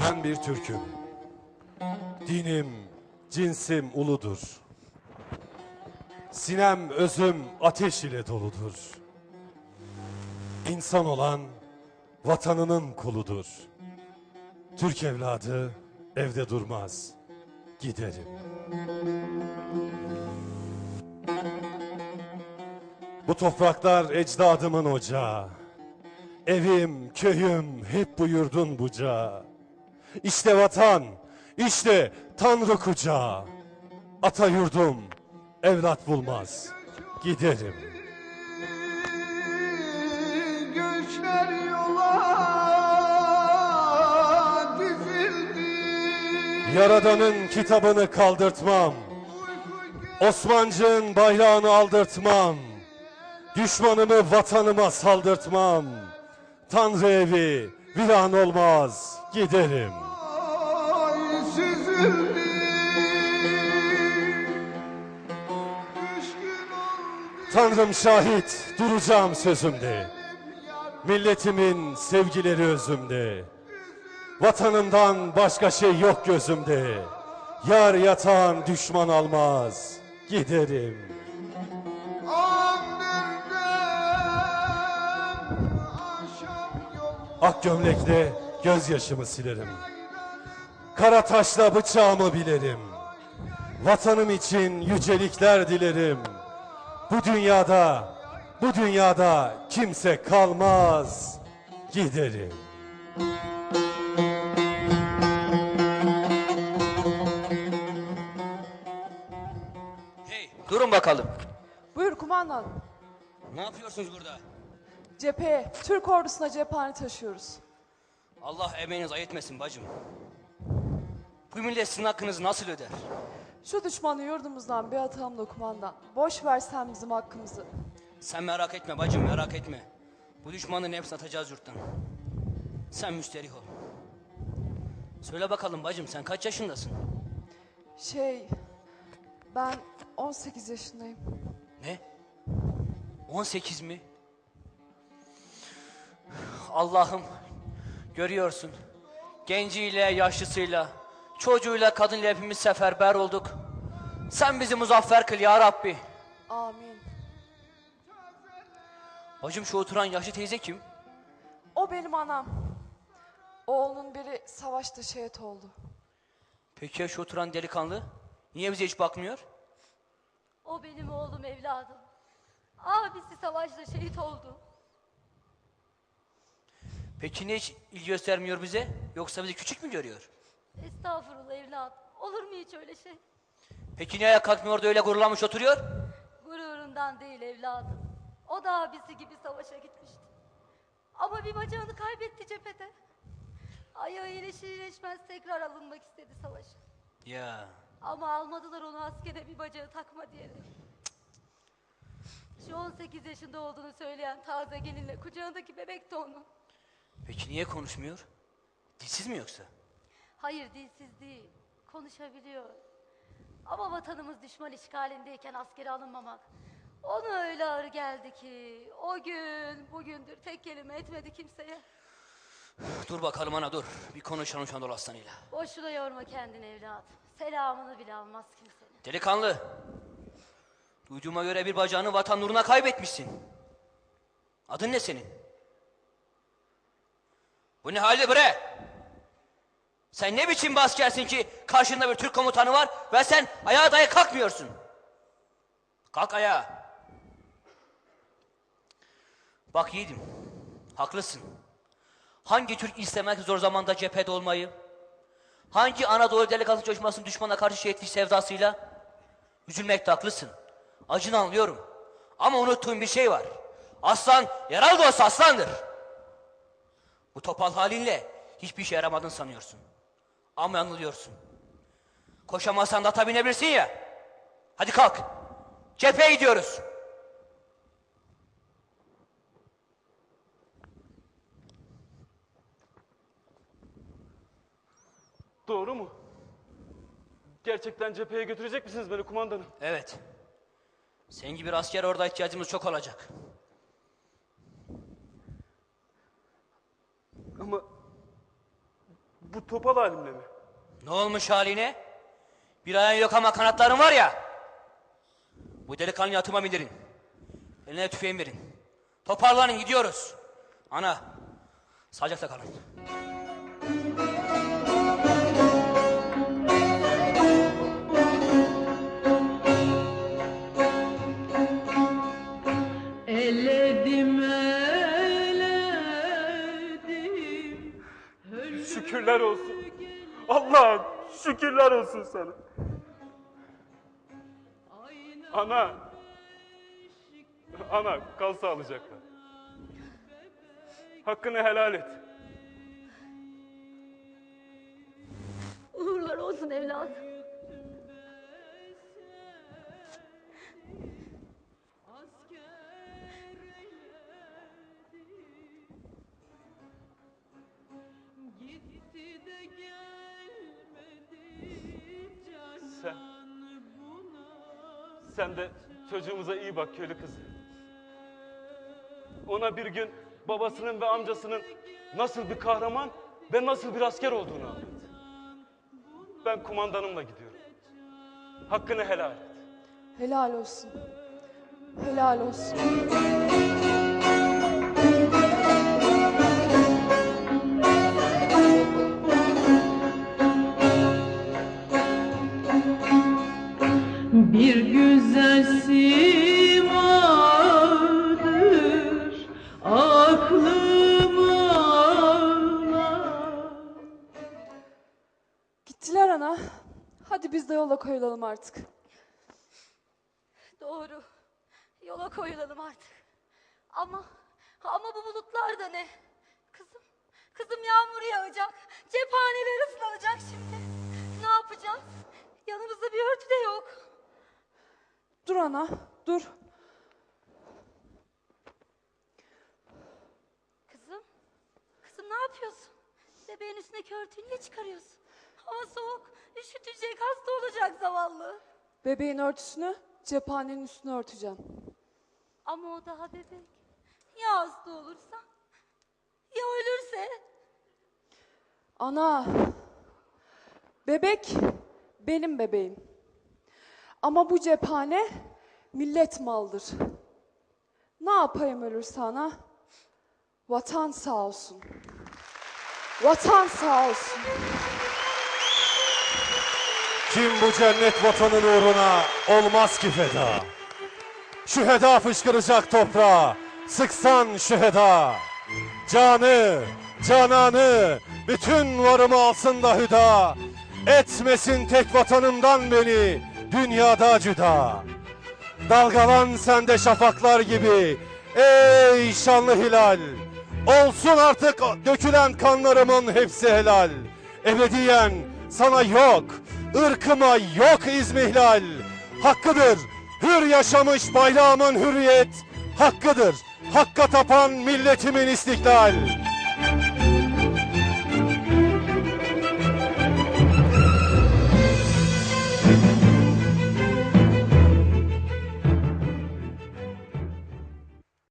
Ben bir Türk'üm. Dinim, cinsim uludur. Sinem, özüm ateş ile doludur. İnsan olan vatanının kuludur. Türk evladı evde durmaz. Giderim. Bu topraklar ecdadımın ocağı. Evim, köyüm hep bu yurdun bucağı. İşte vatan, işte Tanrı kucağı. Ata yurdum, evlat bulmaz. Giderim. Göçler yola dizildi Yaradan'ın kitabını kaldırtmam. Osmancı'nın bayrağını aldırtmam. Düşmanımı vatanıma saldırtmam. Tanrı evi viran olmaz. Giderim. Ay süzüldü Tanrım şahit duracağım sözümde. Milletimin sevgileri özümde. Vatanımdan başka şey yok gözümde. Yar yatan düşman almaz. Giderim. Ak gömlekle gözyaşımı silerim. Kara taşla bıçağımı bilerim. Vatanım için yücelikler dilerim. Bu dünyada, bu dünyada kimse kalmaz. Giderim. Hey, durun bakalım. Buyur kumandan. Ne yapıyorsunuz burada? Cepheye, Türk ordusuna cephane taşıyoruz. Allah emeğinizi ayetmesin bacım. Bu millet sizin hakkınızı nasıl öder? Şu düşmanı yurdumuzdan bir atalım da kumandan. Boş versen bizim hakkımızı. Sen merak etme bacım, merak etme. Bu düşmanın hepsini atacağız yurttan. Sen müsterih ol. Söyle bakalım bacım, sen kaç yaşındasın? Şey, ben 18 yaşındayım. Ne? 18 mi? Allah'ım, görüyorsun. Genciyle, yaşlısıyla, çocuğuyla, kadınla hepimiz seferber olduk. Sen bizi muzaffer kıl ya Rabbi. Amin. Bacım şu oturan yaşlı teyze kim? O benim anam. Oğlunun biri savaşta şehit oldu. Peki ya şu oturan delikanlı? Niye bize hiç bakmıyor? O benim oğlum evladım. Abisi savaşta şehit oldu. Peki niye hiç ilgi göstermiyor bize? Yoksa bizi küçük mü görüyor? Estağfurullah evladım. Olur mu hiç öyle şey? Peki niye ayağa kalkmıyor da öyle gururlanmış oturuyor? Gururundan değil evladım. O da abisi gibi savaşa gitmişti. Ama bir bacağını kaybetti cephede. Ayağı iyileşir iyileşmez tekrar alınmak istedi savaşa. Ya Ama almadılar onu askere bir bacağı takma diyerek. Şu 18 yaşında olduğunu söyleyen taze gelinle kucağındaki bebek de onun. Peki niye konuşmuyor? Dilsiz mi yoksa? Hayır dilsiz değil. Konuşabiliyor. Ama vatanımız düşman işgalindeyken askere alınmamak. Ona öyle ağır geldi ki o gün bugündür tek kelime etmedi kimseye. Dur bakalım ana dur. Bir konuşalım şu Anadolu Aslanı'yla. Boşuna yorma kendini evladım. Selamını bile almaz kimsenin. Delikanlı. Duyduğuma göre bir bacağını vatan uğruna kaybetmişsin. Adın ne senin? Bu ne halde bre? Sen ne biçim bir ki karşında bir Türk komutanı var ve sen ayağa dahi kalkmıyorsun. Kalk ayağa. Bak yiğidim, haklısın. Hangi Türk istemez ki zor zamanda cephede olmayı? Hangi Anadolu delikanlı coşmasın düşmana karşı şehitlik sevdasıyla? Üzülmekte haklısın. Acını anlıyorum. Ama unuttuğun bir şey var. Aslan yaralı da olsa aslandır. Bu topal halinle hiçbir işe yaramadın sanıyorsun. Ama yanılıyorsun. Koşamazsan da ata binebilirsin ya. Hadi kalk. Cepheye gidiyoruz. Doğru mu? Gerçekten cepheye götürecek misiniz beni kumandanım? Evet. Sen gibi bir asker orada ihtiyacımız çok olacak. Ama bu Bu topal halimle mi? Ne olmuş haline? Bir ayağın yok ama kanatların var ya. Bu delikanlıyı atıma bindirin. Eline tüfeğin verin. Toparlanın gidiyoruz. Ana, sağlıcakla kalın. Allah'ım şükürler olsun sana. Ana. Ana kal sağlıcakla. Hakkını helal et. Uğurlar olsun evladım. Sen de çocuğumuza iyi bak köylü kızı. Ona bir gün babasının ve amcasının nasıl bir kahraman ve nasıl bir asker olduğunu anlat. Ben kumandanımla gidiyorum. Hakkını helal et. Helal olsun. Helal olsun. Yola koyulalım artık. Doğru. Yola koyulalım artık. Ama ama bu bulutlar da ne? Kızım, kızım yağmur yağacak. Cephaneler ıslanacak şimdi. Ne yapacağız? Yanımızda bir örtü de yok. Dur ana, dur. Kızım, kızım ne yapıyorsun? Bebeğin üstündeki örtüyü niye çıkarıyorsun? Hava soğuk, üşütecek, hasta olacak zavallı. Bebeğin örtüsünü cephanenin üstüne örteceğim. Ama o daha bebek. Ya hasta olursa? Ya ölürse? Ana, bebek benim bebeğim. Ama bu cephane millet maldır. Ne yapayım ölürse ana? Vatan sağ olsun. Vatan sağ olsun. Kim bu cennet vatanın uğruna olmaz ki feda. Şüheda fışkıracak toprağa, sıksan şüheda. Canı, cananı, bütün varımı alsın da hüda. Etmesin tek vatanımdan beni, dünyada cüda. Dalgalan sende şafaklar gibi, ey şanlı hilal. Olsun artık dökülen kanlarımın hepsi helal. Ebediyen sana yok, ırkıma yok izmihlal. Hakkıdır, hür yaşamış bayrağımın hürriyet. Hakkıdır, hakka tapan milletimin istiklal.